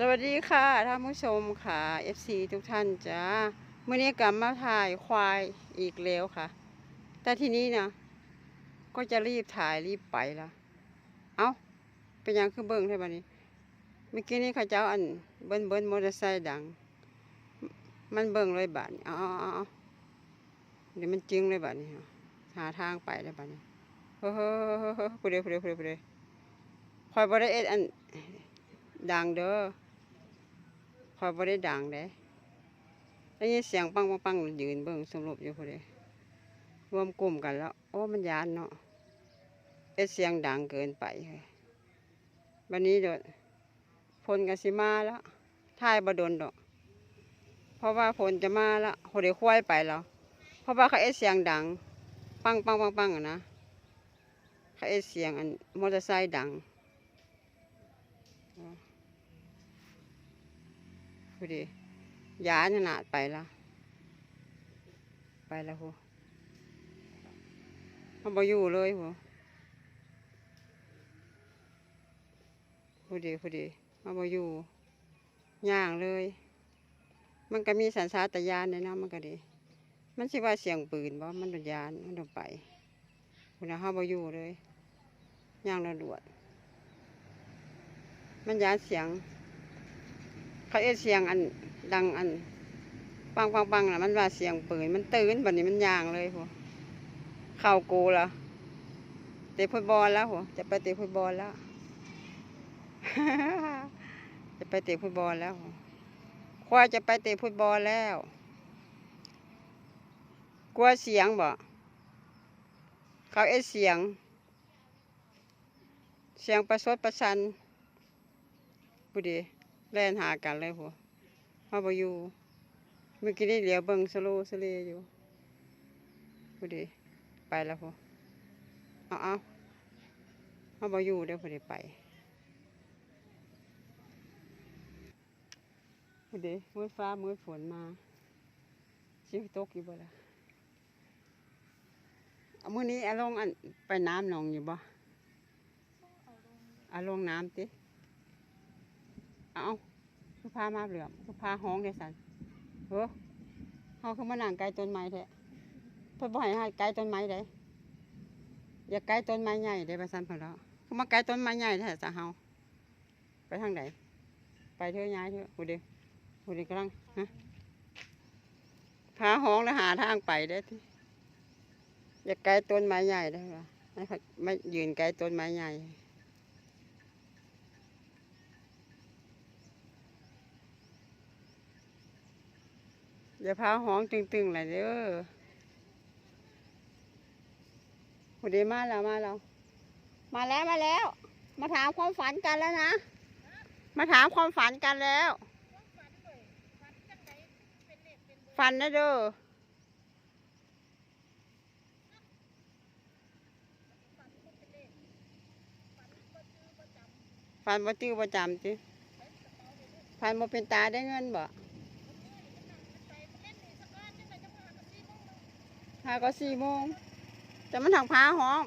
สวัสดีค่ะท่านผู้ชมค่ะ FC ทุกท่านจ้าเมื่อนี้กลับมาถ่ายควายอีกแล้วค่ะ แต่ทีนี้นะก็จะรีบถ่ายรีบไปละเอาเป็นยังคือเบิ้งใช่ปะนี้ เมื่อกี้นี้เขาเจ้าอันเบิ้นเบิ้นมอเตอร์ไซค์ดัง มันเบิ้งเลยบาดนี้เอาเอาเอาเอเดี๋ยวมันจึงเลยบาดนี้หาทางไปเลยบาดนี้เฮ้อเฮ้อเฮ้อเฮ้อผู้เดียวผู้เดียวผู้เดียวผู้เดียวคอยบริเอ็ดอันดังเด้อ คอยบ่ได้ดังเด้ได้ยินเสียงปังปังปังยืนเบิ่งสรุปอยู่พอดีรวมกลุ่มกันแล้ว โอ้มันยานเนาะเอ็ดเสียงดังเกินไปเฮ้ยวันนี้เดี๋ยวพลกันสิมาแล้วท่ายบดนดอก เพราะว่าพลจะมาแล้วพอดีควายไปแล้ว เพราะว่าเขาเอ็ดเสียงดัง ปังปังปังปังอะนะเขาเอ็ดเสียงอันมอเตอร์ไซค์ดัง พอดีย้ายขนาดไปแล้ว ไปแล้วหัวเขาบอยู่เลยหัวพอดีพอดีเขาบอยู่ย่างเลย มันก็มีสัญชาตญาณในนะมันก็ดี มันสิว่าเสียงปืนบ่มันโดนยานมันโดนไปคุณนะเขาบอยู่เลยย่างระดวด มันยานเสียง เขาเอ็ดเสียงอันดังอันปังปังปังนะมันว่าเสียงปืนมันตื่นบัดนี้มันยางเลยหัวเข่ากูละเตะฟุตบอลแล้วหัวจะไปเตะฟุตบอลแล้ว จะไปเตะฟุตบอลแล้วหัวควายจะไปเตะฟุตบอลแล้ว กลัวเสียงบ่เขาเอ็ดเสียง เสียงประชดประชันผู้ดี แล่นหากันเลยหัวมาบอยู่เมื่อกี้นี่เหลียวเบิงสโลสเลอยู่พอดีไปแล้วหัวเอาเอามาบอยู่เดี๋ยวพอดีไปพอดีมืดฟ้ามืดฝนมาชิวตกอยู่บ่ละเมื้อนี้อาลงอันไปน้ำหนองอยู่บ่อาลงน้ำติ เอาคือพามาเหลือมคือพาห้องได้สันเฮ้อเฮาคือมานั่งไกลต้นไม้แท้เพิ่นบ่ให้หาไกลต้นไม้ได้อย่าไกลต้นไม้ใหญ่ได้ไปสั่นเพิ่นแล้วคือมาไกลต้นไม้ใหญ่แท้ซะเฮาไปทางใดไปเถอะย้ายเถอะผู้เดียวผู้เดียวกำลังฮะพาห้องแล้วหาทางไปได้ที่อย่าไกลต้นไม้ใหญ่ได้ป่ะไม่ไม่ยืนไกลต้นไม้ใหญ่ อย่าพาห้องตึงๆเลยเด้อพอดีมาแล้วมาแล้ว มาแล้วมาแล้ว มาถามความฝันกันแล้วนะ มาถามความฝันกันแล้ว ฝันนะเด้อฝันบ่จื้อบ่จำจิฝันบ่เป็นตาได้เงินบ่ หาก็สี่โมง แต่มันถังพาห้อง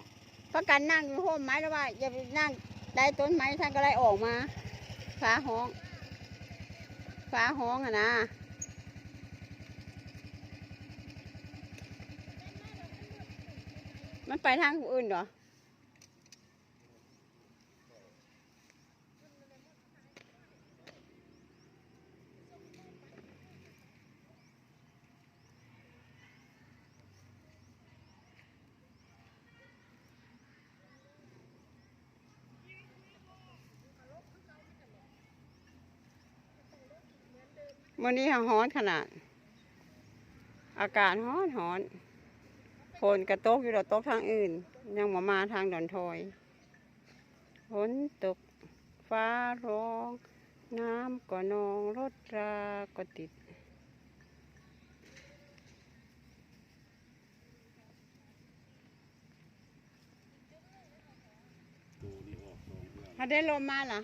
เพราะกันนั่งอยู่ห้มไม้แล้วว่า อย่าไปนั่งได้ต้นไม้ท่านก็ไล่ออกมาฟ้าห้อง ฟ้าห้องอะนะมันไปทางอื่นเหรอ วันนี้ร้อนขนาด อากาศร้อนร้อนฝนกระตกอยู่ดอกตกทางอื่น ยังมามาทางดอนทอยฝนตกฟ้าร้อง น้ำก็นองรถราก็ติดตัวนี้ออกสองเพื่อถ้าได้ลมมาล่ะ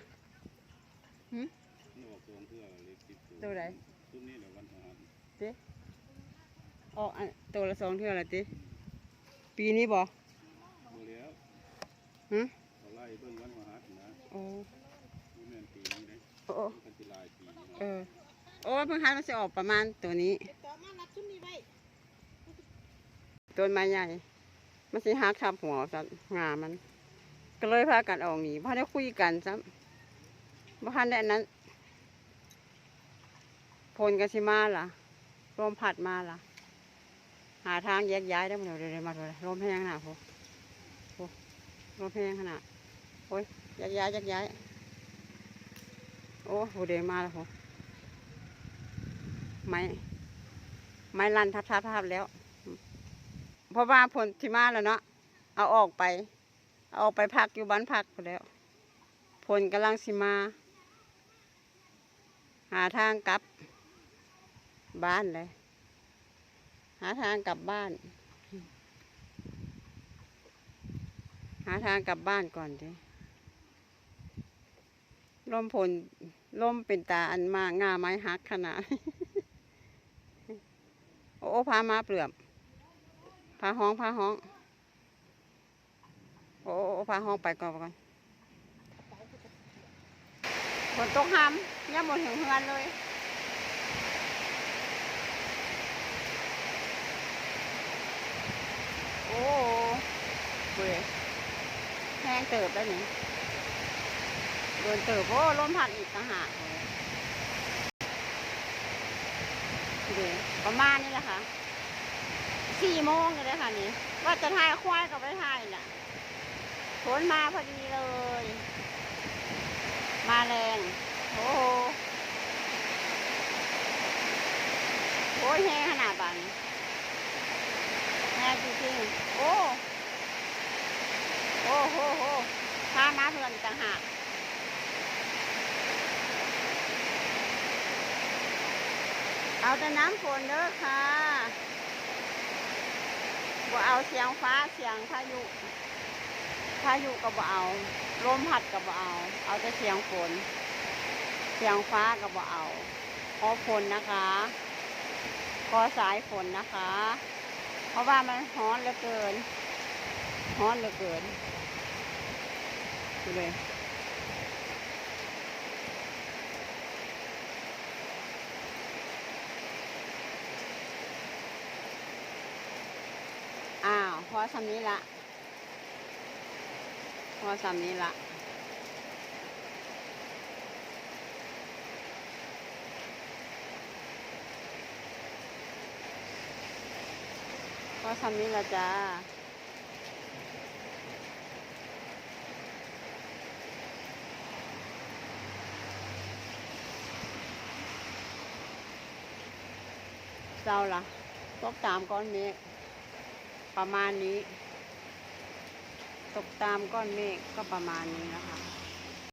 นี่ออกสองเพื่อเล็กติดตัวไหน ตัวนี้แหละวันพฤหัสออกอันตัวละสองเท่าไหร่ติปีนี้บ่ตัวแล้วฮะเขาไล่เบิ่งวันพฤหัสนะโอ้นี่แม่นปีนี้นะโอ้โอ้มันเป็นลายปีเนาะเออโอ้เพิ่งหันมันจะออกประมาณตัวนี้ ต่อมานับชุดนี้ไว้ต้นไม้ใหญ่ มันสิหักทับหัวซะงามัน ก็เลยพากันออกหนีเพราะได้คุยกันซ้ำบ่ทันได้อันนั้น พลกสิมาล่ะลมพัดมาล่ะ หาทางแยกย้ายได้หมดเลยเดี๋ยวมาเลยลมแห้งขนาดโหโหลมแห้งขนาดโอ้ยแยกย้ายแยกย้ายโอ้โหเดมาแล้วโหไม้ไม้ลันทับทับทับแล้ว เพราะว่าผลที่มาแล้วเนาะเอาออกไป เอาออกไปพักอยู่บ้านพักไปแล้วผลกำลังสิมา หาทางกลับ บ้านเลย หาทางกลับบ้าน หาทางกลับบ้านก่อนดิลมผลลมเป็นตาอันมากงาไม้หักขนาด โอ้พามาเปลือกพาห้องพาห้อง โอ้โอ้พาห้องไปก่อนไปก่อนฝนตกห้ำยังหมดถึงเฮือนเลย โอ้เว้ยแห้งเติบแล้วนี่โดนเติบโอ้ลมพัดอีกต่างหากเลยเดี๋ยวประมาณนี้แหละค่ะสี่โมงเลยค่ะนี่ว่าจะถ่ายควายกับไปถ่ายน่ะฝนมาพอดีเลย มาแรงโอ้โหโอ้ยแห้งขนาดบานนี้ แม่จริงๆโอ้ โอ้โหโหพามาเพื่อนอีกต่างหากเอาแต่น้ำฝนเด้อค่ะบ่เอาเสียงฟ้าเสียงพายุ พายุก็บ่เอา ลมพัดก็บ่เอา เอาแต่เสียงฝน เสียงฟ้าก็บ่เอา ขอฝนนะคะ ขอสายฝนนะคะ ราะว่ามันร้อนเหลือเกินร้อนเหลือเกินดูเลยอ้าว พอสำนี้ละ พอสำนี้ละ พอสำนี้ละจ้าเจ้าล่ะตกตามก้อนเมฆประมาณนี้ ตกตามก้อนเมฆก็ประมาณนี้นะคะ